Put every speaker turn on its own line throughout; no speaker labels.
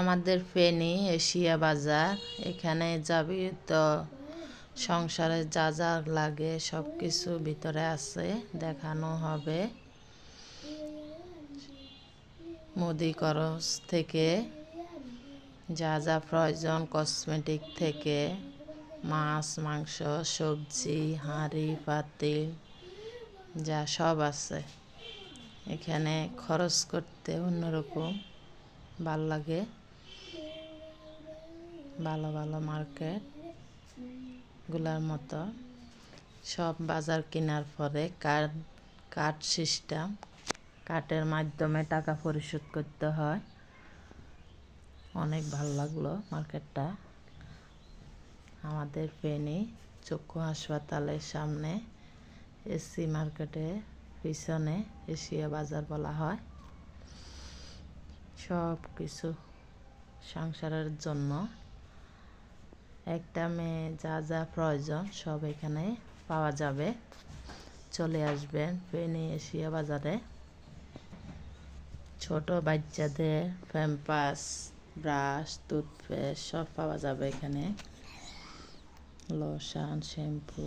আমাদের ফেনী, এশিয়া বাজার, এখানে যাবি তো সংসারে যা যা লাগে সব কিছু ভিতরে আছে, দেখানো হবে। মুদি করস থেকে যা যা প্রয়োজন কসমেটিক থেকে মাছ, মাংস, সবজি, হাঁড়ি পাতিল যা সব আছে। এখানে খরচ করতে অন্যরকম ভালো লাগে। ভালো ভালো মার্কেটগুলার মতো। সব বাজার কেনার পরে কার্ড কার্ড সিস্টেম, কার্ডের মাধ্যমে টাকা পরিশোধ করতে হয়। অনেক ভালো লাগল মার্কেটটা। আমাদের ফেনী চক্ষু হাসপাতালের সামনে এসি মার্কেটের পিছনে এশিয়া বাজার বলা হয়। সব কিছু সংসারের জন্য। একটা মেয়ে, যা যা প্রয়োজন সব এখানে পাওয়া যাবে। চলে আসবেন ফেনী এশিয়া বাজারে। ছোট বাচ্চাদের প্যাম্পাস ব্রাশ টুথপেস্ট সব পাওয়া যাবে এখানে। লোশন শ্যাম্পু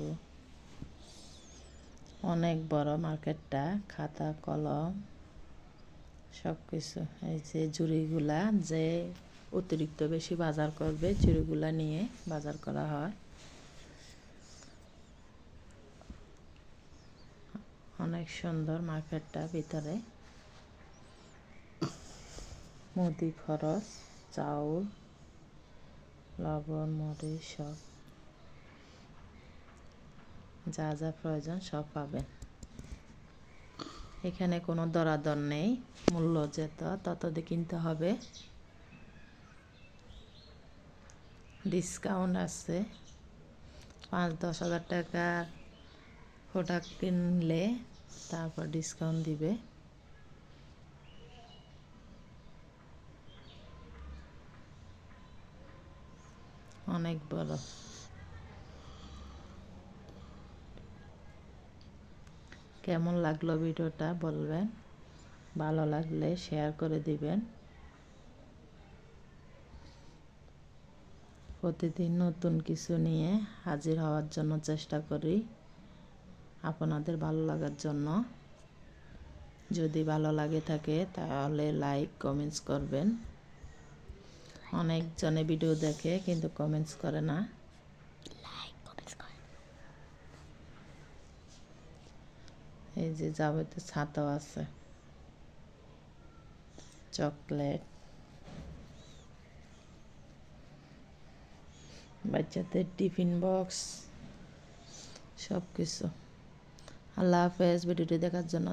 অনেক বড় মার্কেটটা, খাতা, কলম। সব কিছু এই যে জুড়িগুলা যে অতিরিক্ত বেশি বাজার করবে চুড়িগুলা নিয়ে বাজার করা হয়। অনেক সুন্দর মার্কেটটা ভিতরে। মুদি, খরচ, চাউল, লবণ, মরিচ সব। যা যা প্রয়োজন সব পাবেন। এখানে কোনো দরাদর নেই, মূল্য যেত তত কিনতে হবে। ডিসকাউন্ট আছে। পাঁচ, দশ হাজার টাকার প্রোডাক্ট কিনলে তারপর ডিসকাউন্ট দিবে। অনেক বড়। কেমন লাগল ভিডিওটা বলবেন? ভালো লাগলে শেয়ার করে দিবেন। প্রতিদিন নতুন কিছু নিয়ে হাজির হওয়ার জন্য চেষ্টা করি আপনাদের ভালো লাগার জন্য। যদি ভালো লাগে থাকে তাহলে লাইক কমেন্টস করবেন। অনেকজনে ভিডিও দেখে কিন্তু কমেন্টস করে না। এই যে যাবতীয় ছাতাও আছে। চকলেট। বাচ্চাদের টিফিন বক্স সব কিছু আল্লাহ হাফেজ ভিডিওটি দেখার জন্য